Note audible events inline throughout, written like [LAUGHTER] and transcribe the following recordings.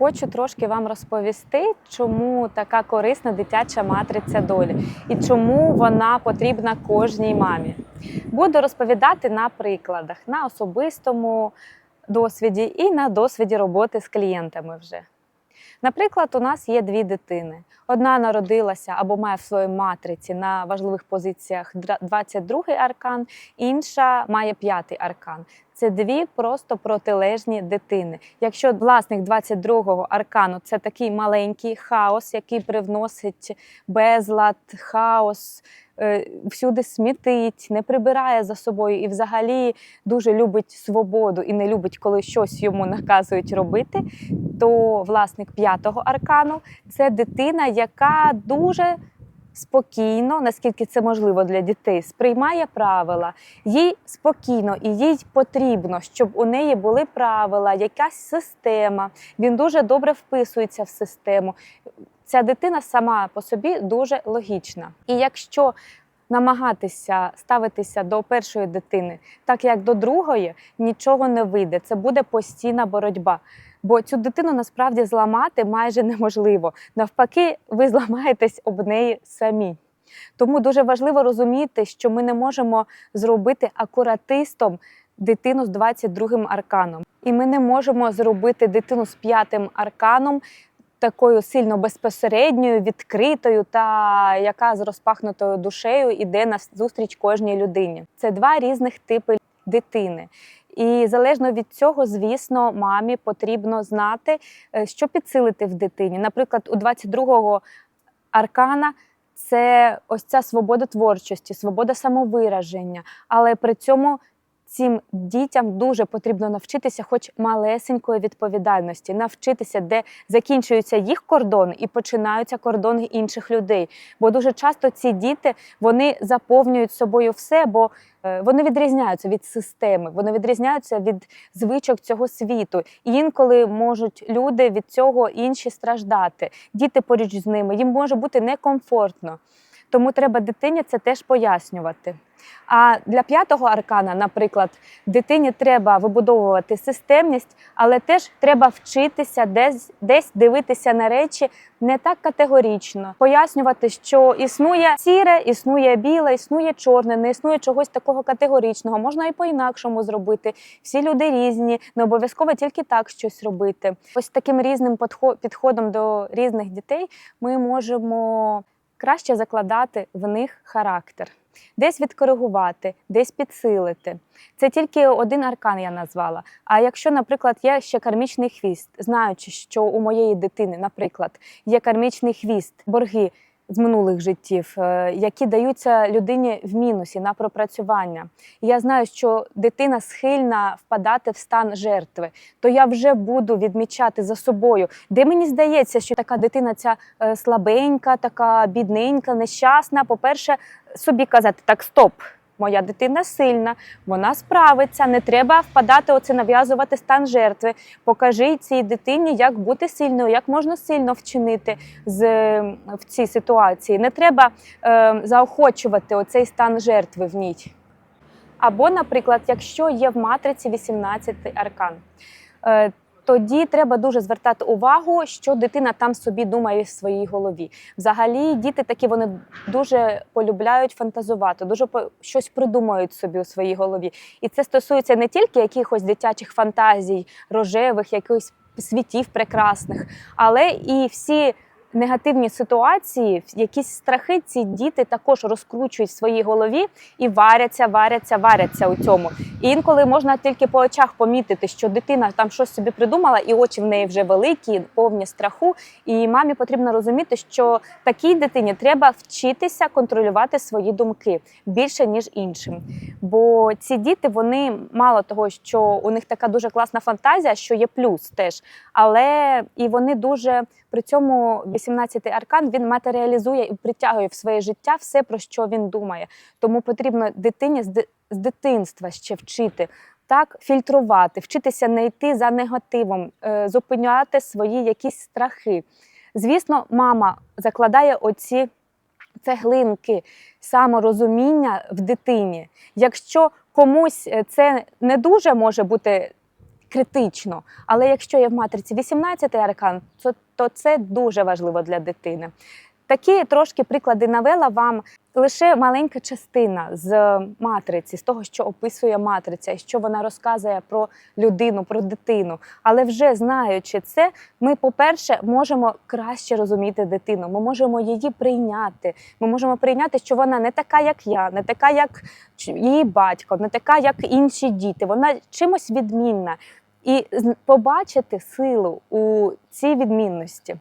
Хочу трошки вам розповісти, чому така корисна дитяча матриця долі і чому вона потрібна кожній мамі. Буду розповідати на прикладах, на особистому досвіді і на досвіді роботи з клієнтами вже. Наприклад, у нас є дві дитини. Одна народилася або має в своїй матриці на важливих позиціях 22-й аркан, інша має п'ятий аркан. Це дві просто протилежні дитини. Якщо власник 22-го аркану це такий маленький хаос, який привносить безлад, хаос, всюди смітить, не прибирає за собою і взагалі дуже любить свободу і не любить, коли щось йому наказують робити, то власник п'ятого аркану це дитина, яка дуже спокійно, наскільки це можливо для дітей, сприймає правила. Їй спокійно і їй потрібно, щоб у неї були правила, якась система. Він дуже добре вписується в систему. Ця дитина сама по собі дуже логічна. І якщо намагатися ставитися до першої дитини, так як до другої, нічого не вийде. Це буде постійна боротьба. Бо цю дитину насправді зламати майже неможливо. Навпаки, ви зламаєтесь об неї самі. Тому дуже важливо розуміти, що ми не можемо зробити акуратистом дитину з 22-м арканом. І ми не можемо зробити дитину з п'ятим арканом такою сильно безпосередньою, відкритою та яка з розпахнутою душею іде на зустріч кожній людині. Це два різних типи дитини. І залежно від цього, звісно, мамі потрібно знати, е, що підсилити в дитині. Наприклад, у 22-го аркана це ось ця свобода творчості, свобода самовираження, але при цьому цим дітям дуже потрібно навчитися, хоч малесенької відповідальності, навчитися, де закінчуються їх кордони і починаються кордони інших людей. Бо дуже часто ці діти вони заповнюють собою все, бо е, вони відрізняються від системи, вони відрізняються від звичок цього світу. І інколи можуть люди від цього інші страждати. Діти поруч з ними, їм може бути некомфортно. Тому треба дитині це теж пояснювати. А для п'ятого аркана, наприклад, дитині треба вибудовувати системність, але теж треба вчитися десь, десь дивитися на речі не так категорично, пояснювати, що існує сіре, існує біле, існує чорне, не існує чогось такого категоричного. Можна і по-інакшому зробити. Всі люди різні, не обов'язково тільки так щось робити. Ось таким різним підходом до різних дітей ми можемо краще закладати в них характер, десь відкоригувати, десь підсилити. Це тільки один аркан я назвала. А якщо, наприклад, є ще кармічний хвіст, знаючи, що у моєї дитини, наприклад, є кармічний хвіст, борги. З минулих життів, е, які даються людині в мінусі на пропрацювання. Я знаю, що дитина схильна впадати в стан жертви, то я вже буду відмічати за собою, де мені здається, що така дитина ця е, слабенька, така бідненька, нещасна. По-перше, собі казати так, стоп. Моя дитина сильна, вона справиться, не треба впадати, оце нав'язувати стан жертви. Покажи цій дитині, як бути сильною, як можна сильно вчинити з, в цій ситуації. Не треба е, заохочувати оцей стан жертви в ній. Або, наприклад, якщо є в матриці 18 аркан. Тоді треба дуже звертати увагу, що дитина там собі думає в своїй голові. Взагалі, діти такі вони дуже полюбляють фантазувати, дуже щось придумають собі у своїй голові. І це стосується не тільки якихось дитячих фантазій, рожевих, якихось світів прекрасних, але і всі. Негативні ситуації, якісь страхи, ці діти також розкручують в своїй голові і варяться, варяться, варяться у цьому. І інколи можна тільки по очах помітити, що дитина там щось собі придумала, і очі в неї вже великі, повні страху. І мамі потрібно розуміти, що такій дитині треба вчитися контролювати свої думки більше ніж іншим. Бо ці діти, вони мало того, що у них така дуже класна фантазія, що є плюс теж, але і вони дуже при цьому 18-й аркан він матеріалізує і притягує в своє життя все, про що він думає. Тому потрібно дитині з дитинства ще вчити. Так, фільтрувати, вчитися не йти за негативом, е, зупиняти свої якісь страхи. Звісно, мама закладає оці цеглинки саморозуміння в дитині. Якщо комусь це не дуже може бути критично. Але якщо є в матриці 18 аркан, то це дуже важливо для дитини. Такі трошки приклади навела вам лише маленька частина з матриці, з того, що описує матриця, що вона розказує про людину, про дитину. Але вже знаючи це, ми, по-перше, можемо краще розуміти дитину. Ми можемо її прийняти. Ми можемо прийняти, що вона не така, як я, не така, як її батько, не така, як інші діти. Вона чимось відмінна. І побачити силу у цій відмінності.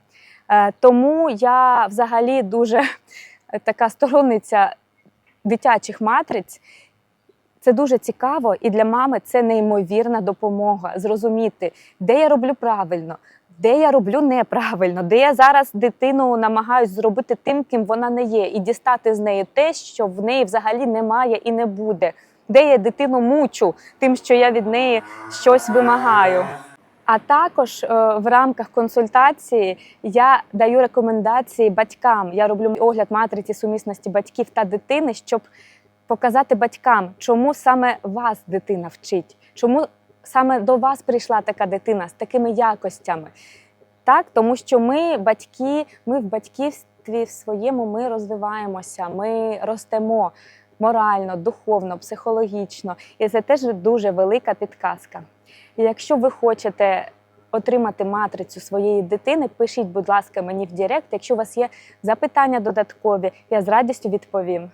Е, Тому я взагалі дуже [LAUGHS] така сторонниця дитячих матриць. Це дуже цікаво, і для мами це неймовірна допомога зрозуміти, де я роблю правильно, де я роблю неправильно, де я зараз дитину намагаюсь зробити тим, ким вона не є, і дістати з неї те, що в неї взагалі немає і не буде. Де я дитину мучу тим, що я від неї щось вимагаю. А також е, в рамках консультації я даю рекомендації батькам. Я роблю огляд матриці сумісності батьків та дитини, щоб показати батькам, чому саме вас дитина вчить, чому саме до вас прийшла така дитина з такими якостями. Так, тому що ми, батьки, ми в батьківстві в своєму ми розвиваємося, ми ростемо морально, духовно, психологічно. І це теж дуже велика підказка. І якщо ви хочете отримати матрицю своєї дитини, пишіть, будь ласка, мені в Директ. Якщо у вас є запитання додаткові, я з радістю відповім.